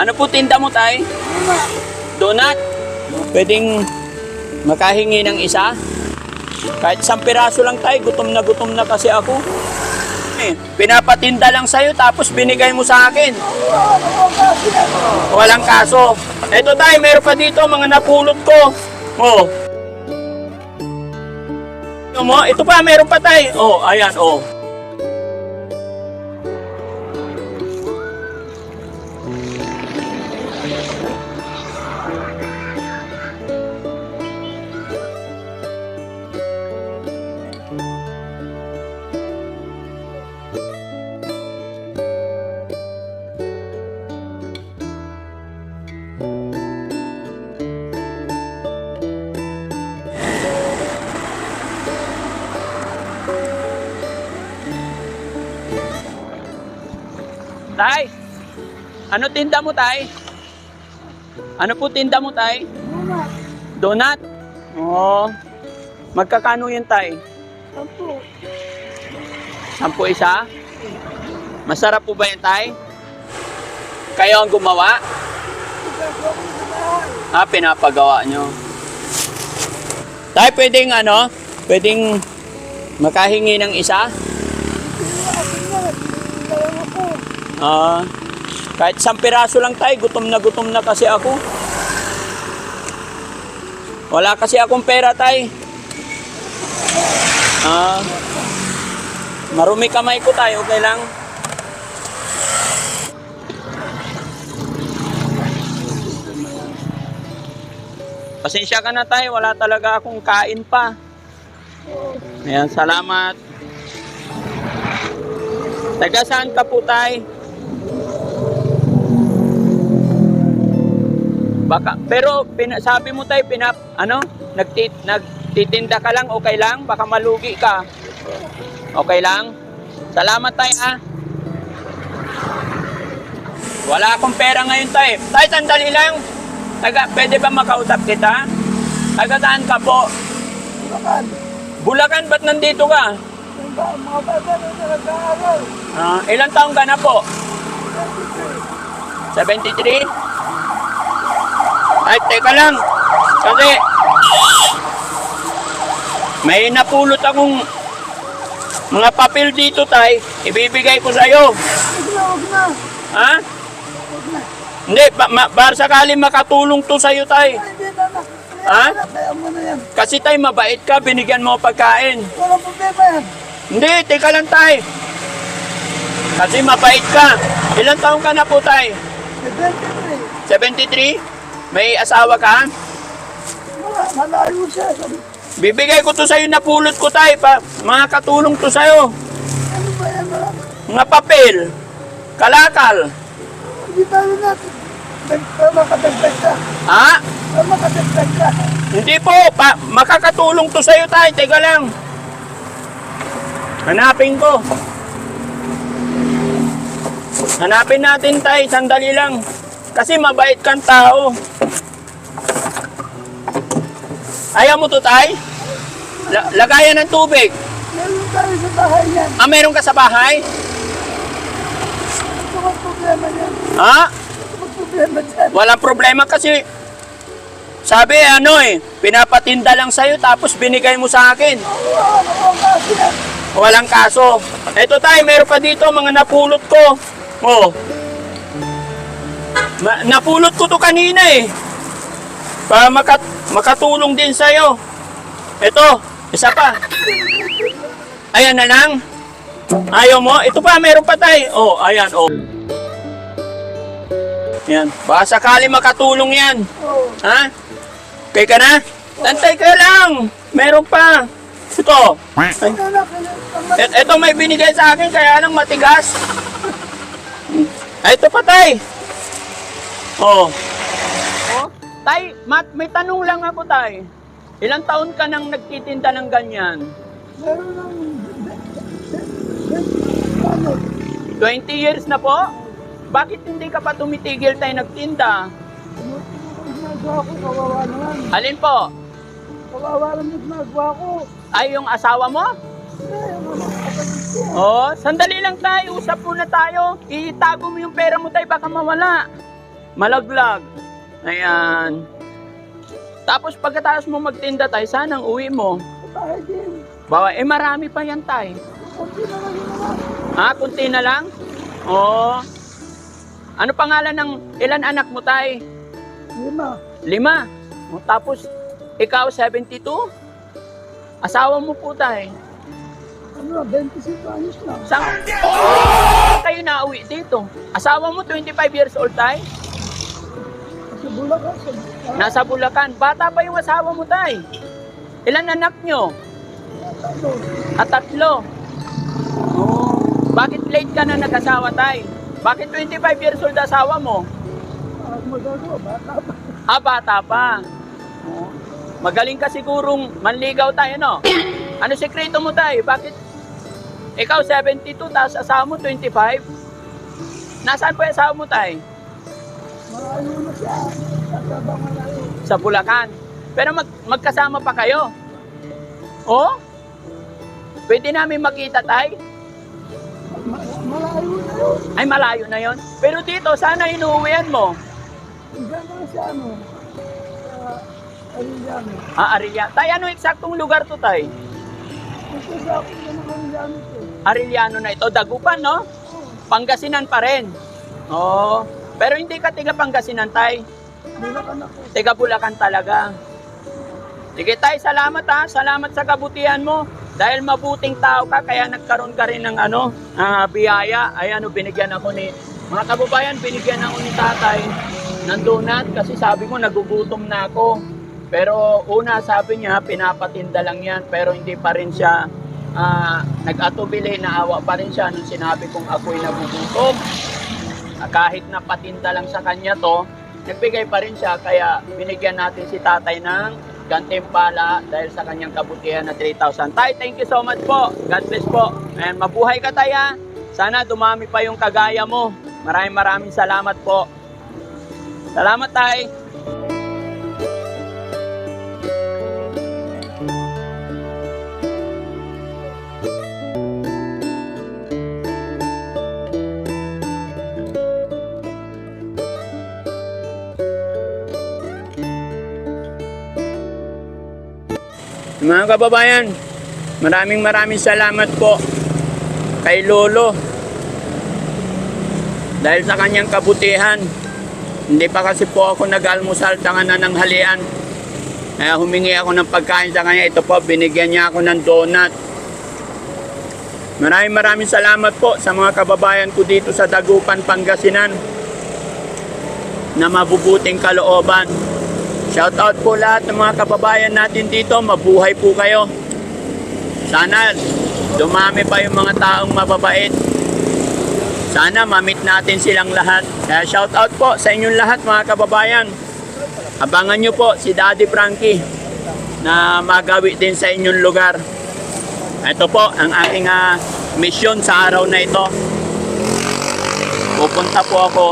Ano po tinda mo, tay? Donut? Pwedeng makahingi ng isa? Kahit isang piraso lang tayo, gutom na gutom na kasi ako. Eh, pinapatinda lang sa'yo tapos binigay mo sa akin. Walang kaso. Eto tayo, meron pa dito mga napulot ko. Oh. Ito mo, ito pa, meron pa tayo. Oh, ayan, oh. Ano tinda mo, tay? Ano po tinda mo, tay? Donut? Oo. Magkakano yan, tay? Sampo. Sampu isa? Masarap po ba yan, tay? Kayo ang gumawa? Ah, pinapagawa nyo. Tay, pwedeng ano? Pwedeng makahingi ng isa? Ah, kahit isang piraso lang tayo, gutom na gutom na kasi ako. Wala kasi akong pera tay. Ah, marumi kamay ko tayo, okay lang? Pasensya ka na tayo, wala talaga akong kain pa. Ayan, salamat. Taga saan ka po tay? Baka, pero pina, sabi mo tayo, pinap, ano, nagtit, nagtitinda ka lang, okay lang? Baka malugi ka. Okay lang? Salamat tayo ah. Wala akong pera ngayon tayo. Tayo, sandali lang. Taga, pwede ba makausap kita? Taga saan ka po? Bulacan. Bulacan, ba't nandito ka? Mga bata na nag-aaral. Ah, ilang taong ka na po? 73? Ay, teka lang. Kasi, may napulot akong mga papel dito, tay. Ibibigay ko sa'yo. Huwag na. Ha? Huwag na. Hindi, ba, ma, para sakali makatulong to sa'yo, tay. Hindi. Ha? Kasi, tay, mabait ka. Binigyan mo pagkain. Walang problema yan. Hindi, teka lang, tay. Kasi mabait ka. Ilang taong ka na po, tay? 73. 73? May asawa ka? Wala, malayo siya. Bibigay ko to sa'yo, napulot ko tayo pa. Mga katulong to sa'yo. Ano ba yan? Mga papel. Kalakal. Hindi tayo natin. Makadagdag ka. Ha? Makadagdag ka. Hindi po. Pa, makakatulong to sa'yo tayo. Teka lang. Hanapin ko. Hanapin natin tayo. Sandali lang. Kasi mabait kang tao. Ayaw mo to tay? La- lagayan ng tubig. Meron tayo sa bahay niyan. Ah, meron ka sa bahay? Ito ang problema niyan. Ha? Ito ang problema dyan. Walang problema kasi sabi ano eh, pinapatinda lang sa'yo tapos binigay mo sa akin. Kasi yan. Walang kaso. Ito tayo, meron pa dito mga napulot ko. Oh. Ma- napulot ko to kanina eh. Para makat makatulong din sa'yo. Ito, isa pa. Ayan na lang. Ayaw mo? Ito pa, meron pa tayo. Oh, ayan, oh. Yan. Baka sakali makatulong yan. Ha? Okay ka na? Tantay ka lang. Meron pa. Ito. Ay, et- ito may binigay sa akin kaya lang matigas. Ay, ito pa, tay. Oh. Tay, mat, may tanong lang ako, tay. Ilang taon ka nang nagtitinda ng ganyan? Meron ng... Ano? 20 years na po? Bakit hindi ka pa tumitigil tayo nagtinda? Ginagawa ko, kawawa naman. Alin po? Kawawa naman yung ginagawa ko. Ay, yung asawa mo? Oh, sandali lang tayo. Usap muna tayo. Itago mo yung pera mo tayo, baka mawala. malaglag. Ayan. Tapos pagkatapos mo magtinda tayo, saan ang uwi mo? Bawa, eh marami pa yan tayo. Kunti na lang. Ah, kunti na lang? Oo. Ano pangalan ng ilan anak mo tay? Lima. Lima. O, tapos, ikaw 72? Asawa mo po tay? Ano na, 25 anos na. Saan kayo na uwi dito? Asawa mo 25 years old tay? Nasa Bulacan. Bata pa yung asawa mo tay. Ilan anak nyo? Ano, At tatlo. Oo. Bakit late ka na nag-asawa tay? Bakit 25 years old asawa mo? ah, bata pa. Ah. Oo. Magaling ka sigurong manligaw tayo, no? Ano sekreto mo tayo? Bakit ikaw 72, tapos asawa mo 25? Nasaan po yung asawa mo tayo? Malayo na siya. Sa Bulacan. Pero mag magkasama pa kayo. Oh? Pwede namin makita tayo? Ma- malayo na yun. Ay, malayo na yon. Pero dito, sana inuuwian mo. Diyan lang siya, ano. Sa Arellano. Ah, Arilla. Tay, ano eksaktong lugar to, tay? Ito sa akin na ng Arellano to. Arellano na ito. Dagupan, no? Pangasinan pa rin. Oo. Pero hindi ka tiga Pangasinan, tay. Bulacan. Tiga Bulacan talaga. Sige tay, salamat ha. Salamat sa kabutihan mo. Dahil mabuting tao ka, kaya nagkaroon ka rin ng ano, ah, biyaya. Ay ano, binigyan ako ni, mga kababayan, binigyan ako ni tatay ng donut kasi sabi ko nagugutom na ako. Pero una sabi niya, pinapatinda lang yan. Pero hindi pa rin siya ah, nag-atubili, naawa pa rin siya nung sinabi kong ako'y nagugutom. Ah, kahit na patinda lang sa kanya to, nagbigay pa rin siya kaya binigyan natin si tatay ng gantimpala dahil sa kanyang kabutihan na 3,000. Tay, thank you so much po. God bless po. And mabuhay ka taya. Sana dumami pa yung kagaya mo. Maraming maraming salamat po. Salamat tay. Mga kababayan, maraming maraming salamat po kay Lolo dahil sa kanyang kabutihan. Hindi pa kasi po ako nag-almusal sa na ng halian. Kaya humingi ako ng pagkain sa kanya. Ito po, binigyan niya ako ng donut. Maraming maraming salamat po sa mga kababayan ko dito sa Dagupan, Pangasinan na mabubuting kalooban. Shout out po lahat ng mga kababayan natin dito. Mabuhay po kayo. Sana dumami pa yung mga taong mababait. Sana mamit natin silang lahat. Kaya shout out po sa inyong lahat mga kababayan. Abangan nyo po si Daddy Frankie na magawi din sa inyong lugar. Ito po ang aking ah, mission sa araw na ito. Pupunta po ako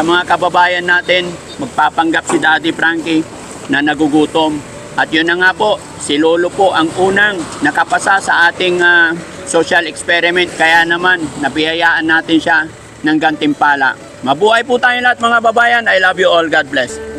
sa mga kababayan natin. Magpapanggap si Daddy Frankie na nagugutom. At yun na nga po, si Lolo po ang unang nakapasa sa ating ah, social experiment. Kaya naman, nabiyayaan natin siya ng gantimpala. Mabuhay po tayo lahat mga babayan. I love you all. God bless.